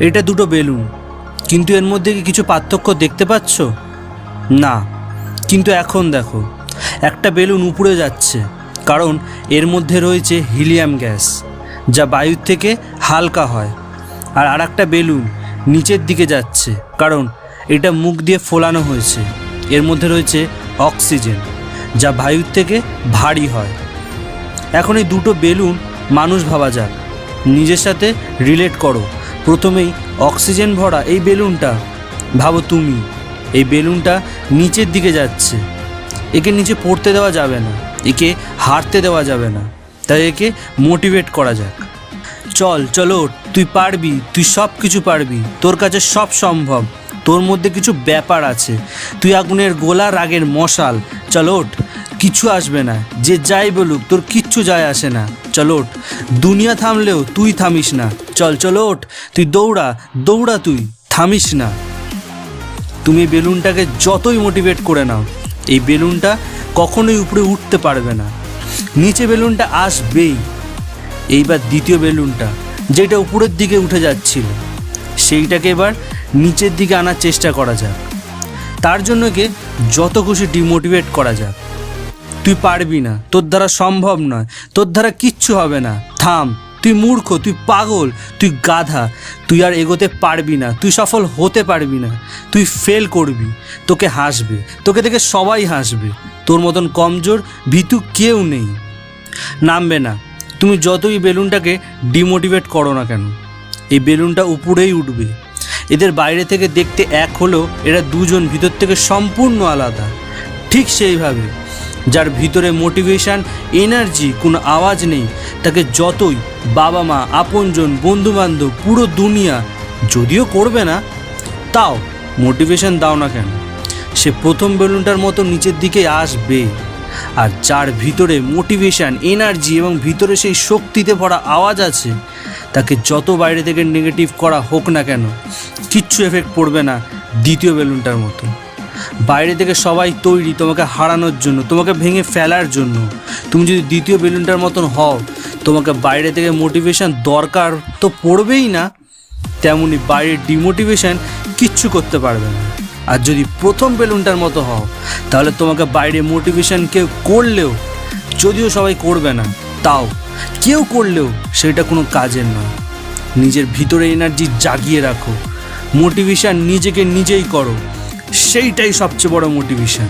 এটা দুটো বেলুন। কিন্তু এর মধ্যে কি কিছু পার্থক্য দেখতে পাচ্ছ? না। কিন্তু এখন দেখো, একটা বেলুন উপরে যাচ্ছে, কারণ এর মধ্যে রয়েছে হিলিয়াম গ্যাস, যা বায়ুর থেকে হালকা হয়। আর আর একটা বেলুন নিচের দিকে যাচ্ছে, কারণ এটা মুখ দিয়ে ফোলানো হয়েছে। এর মধ্যে রয়েছে অক্সিজেন, যা বায়ুর থেকে ভারী হয়। এখন এই দুটো বেলুন মানুষ ভাবা যাক। নিজের সাথে রিলেট করো। প্রথমেই অক্সিজেন ভরা এই বেলুনটা, ভাবো তুমি, এই বেলুনটা নিচের দিকে যাচ্ছে। একে নিচে পড়তে দেওয়া যাবে না, একে হারতে দেওয়া যাবে না, তাই একে মোটিভেট করা যাক। চল, চলো, তুই পারবি, তুই সব কিছু পারবি, তোর কাছে সব সম্ভব, তোর মধ্যে কিছু ব্যাপার আছে। তুই আগুনের গোলা রাগের মশাল, চলো ওঠ। কিছু আসবে না। যে যাই বলুক, তোর কিচ্ছু যায় আসে না। চলো ওঠ। দুনিয়া থামলেও তুই থামিস না। চল, চলো ওঠ। তুই দৌড়া দৌড়া তুই। থামিস না। তুমি বেলুনটাকে যতই মোটিভেট করে নাও, এই বেলুনটা কখনোই উপরে উঠতে পারবে না। নিচে বেলুনটা আসবেই। এইবার দ্বিতীয় বেলুনটা, যেটা উপরের দিকে উঠে যাচ্ছিল, সেইটাকে এবার নিচের দিকে আনার চেষ্টা করা যাক। তার জন্য কে, যত খুশি ডিমোটিভেট করা যাক। তুই পারবি না, তোর দ্বারা সম্ভব নয়, তোর দ্বারা কিচ্ছু হবে না। থাম, তুই মূর্খ, তুই পাগল, তুই গাধা, তুই আর এগোতে পারবি না, তুই সফল হতে পারবি না, তুই ফেল করবি, তোকে হাসবে, তোকে দেখে সবাই হাসবে, তোর মতন কমজোর ভীতু কেউ নেই। নামবে না, তুমি যতই বেলুনটাকে ডিমোটিভেট করো না কেন, এই বেলুনটা উপরেই উঠবে। এদের বাইরে থেকে দেখতে এক হলেও এরা দুজন ভিতর থেকে সম্পূর্ণ আলাদা, ঠিক সেইভাবে। যার ভিতরে মোটিভেশান এনার্জি কোনো আওয়াজ নেই, তাকে যতই বাবা মা, আপনজন, বন্ধুবান্ধব, পুরো দুনিয়া যদিও করবে না, তাও মোটিভেশন দাও না কেন? সে প্রথম বেলুনটার মতো নিচের দিকে আসবে। আর যার ভিতরে মোটিভেশান এনার্জি এবং ভিতরে সেই শক্তিতে ভরা আওয়াজ আছে, তাকে যত বাইরে থেকে নেগেটিভ করা হোক না কেন, কিচ্ছু এফেক্ট পড়বে না দ্বিতীয় বেলুনটার মতো। বাইরে থেকে সবাই তৈরি তোমাকে হারানোর জন্য, তোমাকে ভেঙে ফেলার জন্য। তুমি যদি দ্বিতীয় বেলুনটার মতন হও, তোমাকে বাইরে থেকে মোটিভেশান দরকার তো পড়বেই না। তেমনি বাইরের ডিমোটিভেশন কিচ্ছু করতে পারবে না। আর যদি প্রথম বেলুনটার মতো হও, তাহলে তোমাকে বাইরে মোটিভেশন কেউ করলেও, যদিও সবাই করবে না, তাও কেউ করলেও সেটা কোনো কাজের নয়। নিজের ভিতরে এনার্জি জাগিয়ে রাখো। মোটিভেশন নিজেকে নিজেই করো। সেইটাই সবচেয়ে বড় মোটিভেশন